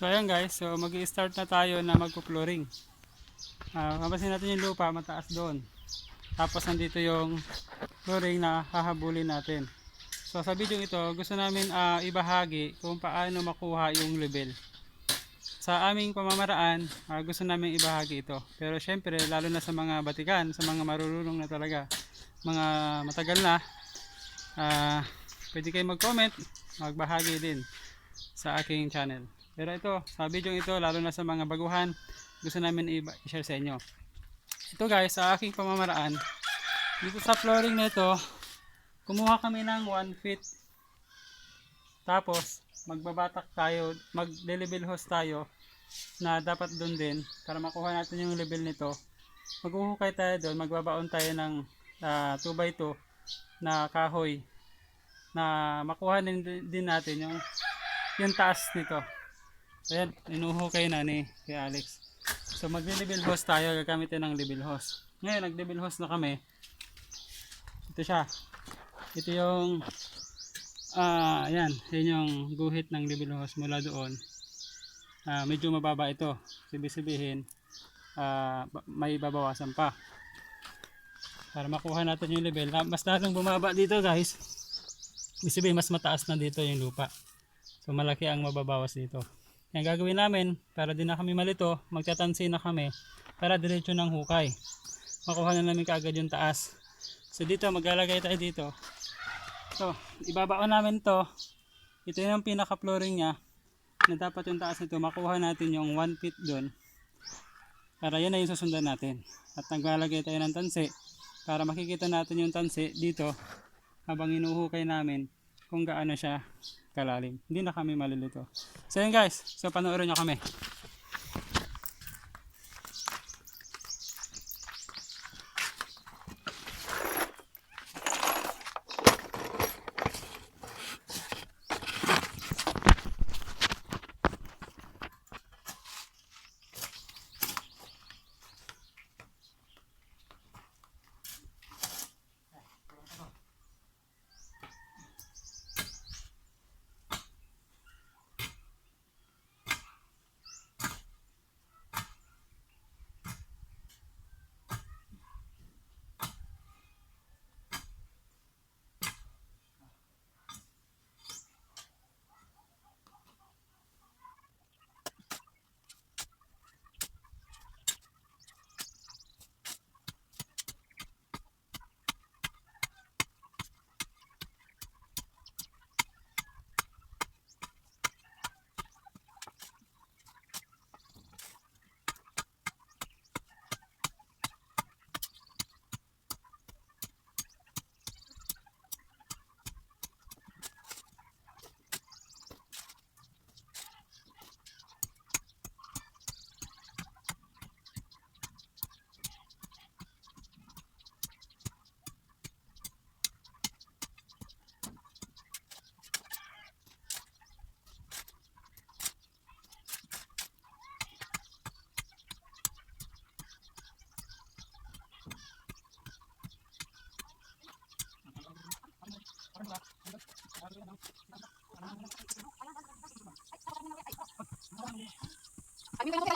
So ayan guys, so mag start na tayo na magpo-flooring. Ah, mapasin natin yung lupa, mataas doon. Tapos nandito yung flooring na hahabulin natin. So sa video ito, gusto namin ah, ibahagi kung paano makuha yung level. Sa aming pamamaraan, ah, gusto namin ibahagi ito. Pero syempre, lalo na sa mga batikan, sa mga marurunong na talaga, mga matagal na, ah, pwede kayo mag-comment, magbahagi din sa aking channel. Pero ito, sa video ito, lalo na sa mga baguhan, gusto namin i-share sa inyo. Ito guys, sa aking pamamaraan, dito sa flooring nito, kumuha kami ng 1 feet. Tapos, magbabatak tayo, mag-level hose tayo na dapat doon din para makuha natin yung level nito. Maghuhukay tayo doon, magbabaon tayo ng 2x2 na kahoy na makuha din, din natin yung yung taas nito. Ayan, inuhukay na ni kay Alex. So magle-level hose tayo, gagamitin ng level hose. Ngayon, nag-level hose na kami. Ito siya. Ito yung ah, ayan, yan yung guhit ng level hose mula doon. Ah, medyo mababa ito. Ibig sabihin, ba- may babawasan pa. Para makuha natin yung level. Ah, Mas lalong bumaba dito guys. Ibig mas mataas na dito yung lupa. So malaki ang mababawas dito. Yung gagawin namin, para di na kami malito, magtatansi na kami para diretso ng hukay. Makuha na namin kaagad yung taas. So dito, maglalagay tayo dito. So, ibabaon namin to. Ito yung pinaka-flooring niya na dapat yung taas nito, makuha natin yung 1 feet doon. Para yan na yung susundan natin. At naglalagay tayo ng tansi para makikita natin yung tansi dito habang inuhukay namin kung gaano siya kalalim. Hindi na kami malilito. So yun guys, so panoorin nyo kami.